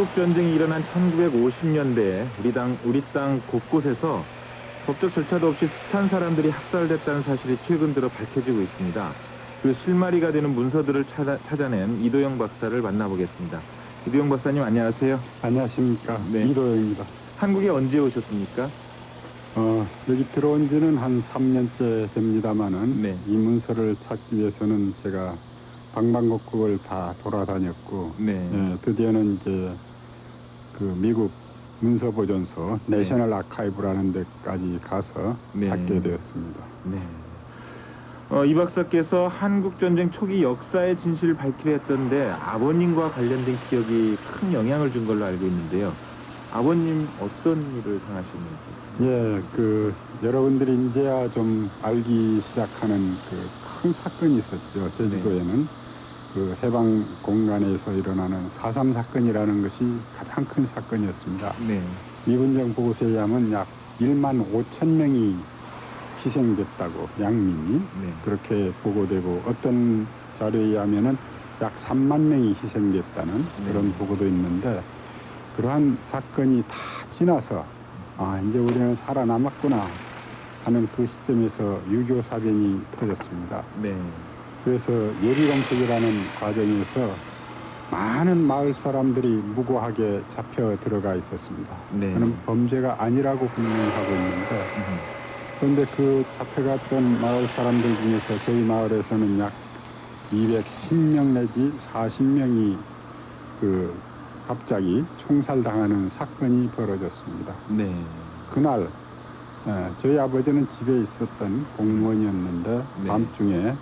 한국 전쟁이 일어난 1950년대에 우리 당 우리 땅 곳곳에서 법적 절차도 없이 숱한 사람들이 학살됐다는 사실이 최근 들어 밝혀지고 있습니다. 그 실마리가 되는 문서들을 찾아, 찾아낸 이도영 박사를 만나보겠습니다. 이도영 박사님 안녕하세요. 안녕하십니까. 네. 이도영입니다. 한국에 언제 오셨습니까? 어, 여기 들어온 지는 한 3년째 됩니다만은 네. 이 문서를 찾기 위해서는 제가 방방곡곡을 다 돌아다녔고 네. 예, 드디어는 이제 그 미국 문서보존소 네. 내셔널 아카이브라는 데까지 가서 네. 찾게 되었습니다. 네. 어, 이 박사께서 한국 전쟁 초기 역사의 진실을 밝히려 했던데 아버님과 관련된 기억이 큰 영향을 준 걸로 알고 있는데요. 아버님 어떤 일을 당하셨는지. 예, 그 여러분들이 이제야 좀 알기 시작하는 그 큰 사건이 있었죠. 제주도에는 그 해방 공간에서 일어나는 4.3 사건이라는 것이 가장 큰 사건이었습니다. 네. 미군정 보고서에 의하면 약 1만 5천 명이 희생됐다고 양민이 네. 그렇게 보고되고 어떤 자료에 의하면은 약 3만 명이 희생됐다는 네. 그런 보고도 있는데 그러한 사건이 다 지나서 아 이제 우리는 살아남았구나 하는 그 시점에서 유교 사변이 터졌습니다. 네. 그래서 예비검색이라는 과정에서 많은 마을 사람들이 무고하게 잡혀 들어가 있었습니다. 네. 저는 범죄가 아니라고 분명하고 있는데 음, 그런데 그 잡혀갔던 마을 사람들 중에서 저희 마을에서는 약 210명 내지 40명이 그 갑자기 총살당하는 사건이 벌어졌습니다. 네. 그날 에, 저희 아버지는 집에 있었던 공무원이었는데 네. 밤중에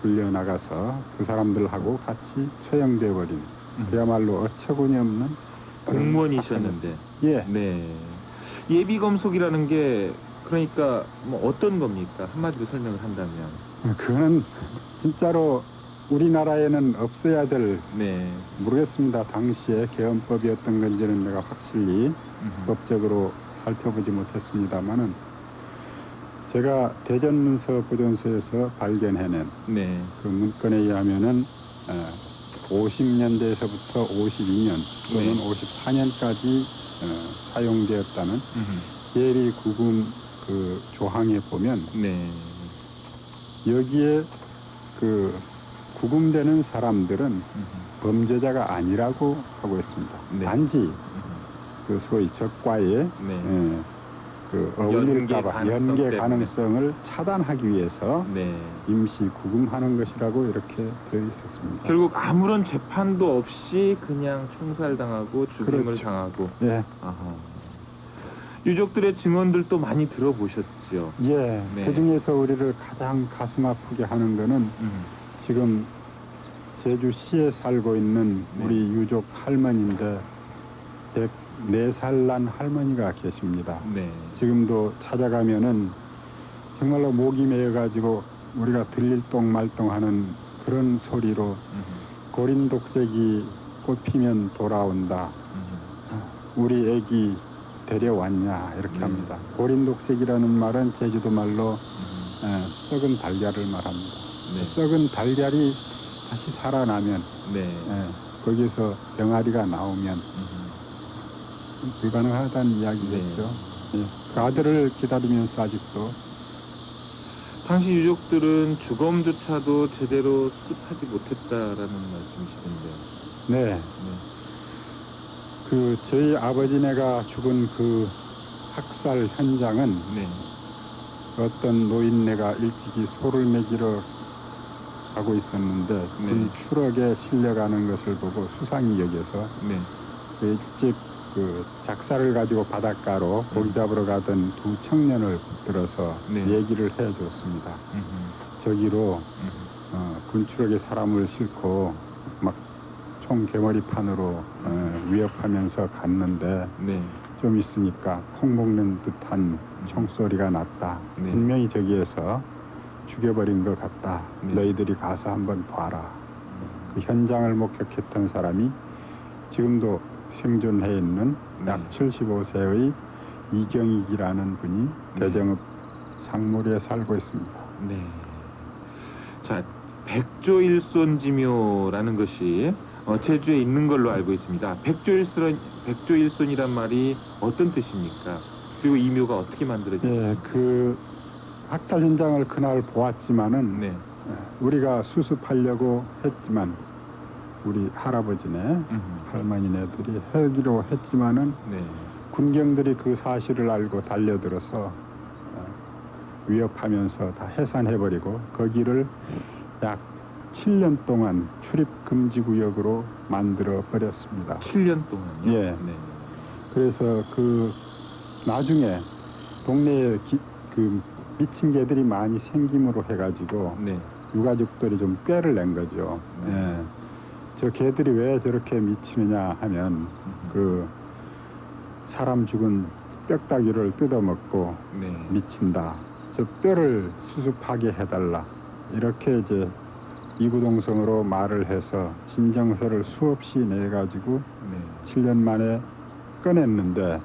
불려 나가서 그 사람들하고 같이 처형돼 버린 음. 그야말로 어처구니 없는 공무원이셨는데. 예, 네. 예비 검속이라는 게 그러니까 뭐 어떤 겁니까? 한마디로 설명을 한다면. 그거는 진짜로 우리나라에는 없어야 될 네. 모르겠습니다. 당시에 개헌법이었던 건지는 내가 확실히 음, 법적으로 살펴보지 못했습니다만은 제가 대전 문서 보존소에서 발견해낸 네. 그 문건에 의하면은 50년대에서부터 52년 또는 네. 54년까지 사용되었다는 음, 예리 구금 그 조항에 보면 네. 여기에 그 구금되는 사람들은 음, 범죄자가 아니라고 하고 있습니다. 네. 단지 음, 그 소위 적과의 네. 예, 그 어울릴까봐 연계 가능성 연계. 가능성을 차단하기 위해서 네. 임시 구금하는 것이라고 이렇게 되어 있었습니다. 결국 아무런 재판도 없이 그냥 총살당하고 죽임을 그렇죠. 당하고 예, 아하. 유족들의 증언들도 많이 들어보셨죠. 예. 네. 그 중에서 우리를 가장 가슴 아프게 하는 거는 음. 지금 제주시에 살고 있는 네. 우리 유족 할머니인데 104살 난 할머니가 계십니다. 네. 지금도 찾아가면은 정말로 목이 메어가지고 우리가 들릴 똥 말똥하는 그런 소리로 음. 고린 독색이 꽃피면 돌아온다. 음. 우리 애기 데려왔냐 이렇게 네. 합니다. 고린 독색이라는 말은 제주도 말로 음. 에, 썩은 달걀을 말합니다. 네. 썩은 달걀이 다시 살아나면 네. 에, 거기서 병아리가 나오면 음. 불가능하다는 이야기겠죠. 예. 그 아들을 기다리면서 아직도 당시 유족들은 주검조차도 제대로 수습하지 못했다라는 말씀이시던데요. 네. 네. 그 저희 아버지네가 죽은 그 학살 현장은 네. 어떤 노인네가 일찍이 소를 먹이러 가고 있었는데 네. 그 추럭에 실려가는 것을 보고 수상히 여겨서 네. 그 일찍 그 작사를 가지고 바닷가로 고기 잡으러 가던 두 청년을 붙들어서 네. 얘기를 해줬습니다. 음. 저기로 음. 어, 군추럭에 사람을 싣고 막 총 개머리판으로 어, 위협하면서 갔는데 네. 좀 있으니까 콩 먹는 듯한 총소리가 났다. 네. 분명히 저기에서 죽여버린 것 같다. 네. 너희들이 가서 한번 봐라. 그 현장을 목격했던 사람이 지금도 생존해 있는 네. 약 75세의 이경익이라는 분이 네. 대정읍 상무리에 살고 있습니다. 네. 자, 백조일손지묘라는 것이 어, 제주에 있는 걸로 알고 있습니다. 백조일손, 백조일손이란 말이 어떤 뜻입니까? 그리고 이 묘가 어떻게 만들어졌습니까? 예, 그 학살 현장을 그날 보았지만은 네. 우리가 수습하려고 했지만 우리 할아버지네 음, 할머니네들이 하기로 했지만은 네. 군경들이 그 사실을 알고 달려들어서 어, 위협하면서 다 해산해버리고 거기를 약 7년 동안 출입 금지 구역으로 만들어 버렸습니다. 7년 동안요? 예. 네. 그래서 그 나중에 동네에 기- 그 미친 개들이 많이 생김으로 해가지고 네. 유가족들이 좀 꾀를 낸 거죠. 네. 예. 저 개들이 왜 저렇게 미치느냐 하면 음, 그 사람 죽은 뼈다귀를 뜯어먹고 네. 미친다. 저 뼈를 수습하게 해달라. 이렇게 이제 이구동성으로 말을 해서 진정서를 수없이 내가지고 네. 7년 만에 꺼냈는데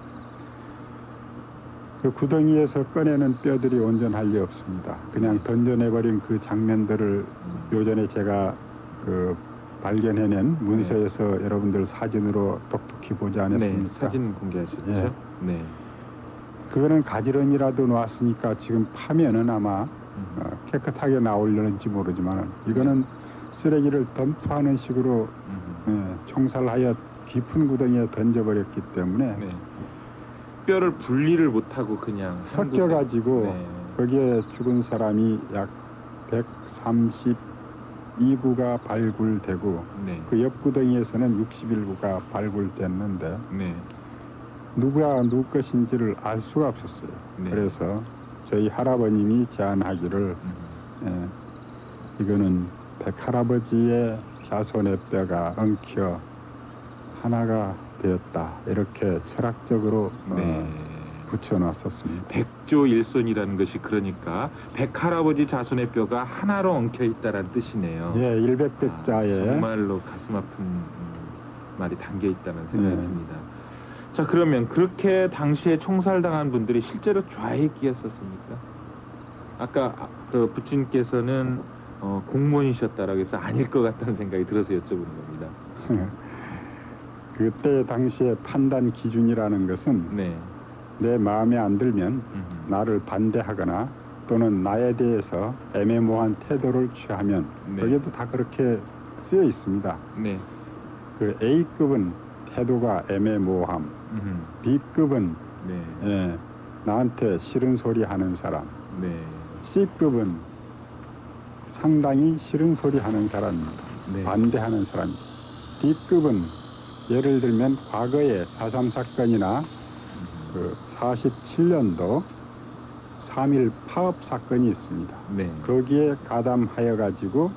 그 구덩이에서 꺼내는 뼈들이 온전할 리 없습니다. 그냥 던져내버린 그 장면들을 음, 요전에 제가 그 발견해낸 문서에서 여러분들 사진으로 똑똑히 보지 네. 않았습니까? 사진 공개하셨죠? 예. 네. 그거는 가지런이라도 놨으니까 지금 파면은 아마 음, 어, 깨끗하게 나오려는지 모르지만 이거는 쓰레기를 덤프하는 식으로 음, 예, 총살하여 깊은 구덩이에 던져버렸기 때문에 네. 뼈를 분리를 못하고 그냥 섞여가지고 네. 거기에 죽은 사람이 약 132구가 발굴되고 네. 그 옆 구덩이에서는 61구가 발굴됐는데 네. 누가 누구 것인지를 알 수가 없었어요. 네. 그래서 저희 할아버님이 제안하기를 음, 예, 이거는 백할아버지의 자손의 뼈가 엉켜 하나가 되었다 이렇게 철학적으로 네. 어, 붙여놨었습니다. 백조 일손이라는 것이 그러니까 백할아버지 자손의 뼈가 하나로 엉켜 있다라는 뜻이네요. 예, 아, 정말로 가슴 아픈 음, 말이 담겨 있다는 생각이 네. 듭니다. 자 그러면 그렇게 당시에 총살당한 분들이 실제로 좌에 끼었었습니까? 아까 아, 그 부친께서는 어, 공무원이셨다라고 해서 아닐 것 같다는 생각이 들어서 여쭤보는 겁니다. 그때 당시의 판단 기준이라는 것은 네. 내 마음에 안 들면 음, 나를 반대하거나 또는 나에 대해서 애매모호한 태도를 취하면 네. 거기에도 다 그렇게 쓰여 있습니다. 네. 그 A급은 태도가 애매모호함, 음, B급은 네. 예, 나한테 싫은 소리 하는 사람, 네. C급은 상당히 싫은 소리 하는 사람입니다. 네. 반대하는 사람. D급은 예를 들면 과거에 4.3 사건이나 음, 그 47년도 3.1 파업 사건이 있습니다. 네. 거기에 가담하여 가지고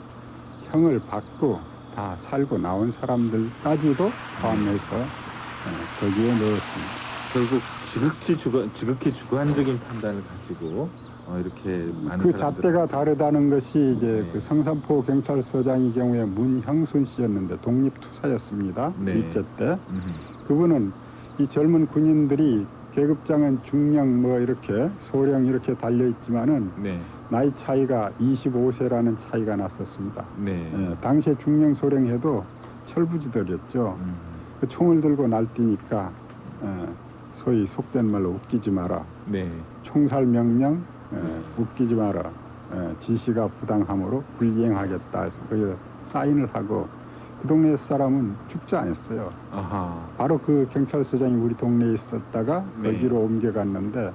형을 받고 다 살고 나온 사람들까지도 포함해서 예, 거기에 넣었습니다. 결국 지극히 주거, 지극히 주관적인 판단을 가지고 어, 이렇게 많은 그 잣대가 다르다는 것이 이제 네. 그 성산포 경찰서장의 경우에 문형순 씨였는데 독립투사였습니다. 네. 일제 때 음, 그분은 이 젊은 군인들이 계급장은 중령 뭐 이렇게 소령 이렇게 달려 있지만은 네, 나이 차이가 25세라는 차이가 났었습니다. 네, 예, 당시에 중령 소령해도 철부지들이었죠. 음, 그 총을 들고 날뛰니까 예, 소위 속된 말로 웃기지 마라. 네, 총살 명령 예, 네. 웃기지 마라. 예, 지시가 부당함으로 불이행하겠다 해서 거기에 사인을 하고 그 동네 사람은 죽지 않았어요. 아하, 바로 그 경찰서장이 우리 동네에 있었다가 네. 여기로 옮겨갔는데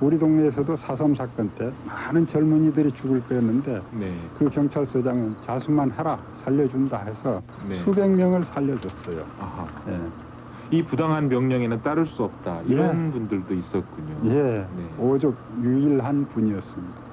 우리 동네에서도 4.3 사건 때 많은 젊은이들이 죽을 거였는데 네, 그 경찰서장은 자수만 하라 살려준다 해서 네, 수백 명을 살려줬어요. 아하. 예. 이 부당한 명령에는 따를 수 없다 이런 분들도 있었군요. 예, 네. 오족 유일한 분이었습니다.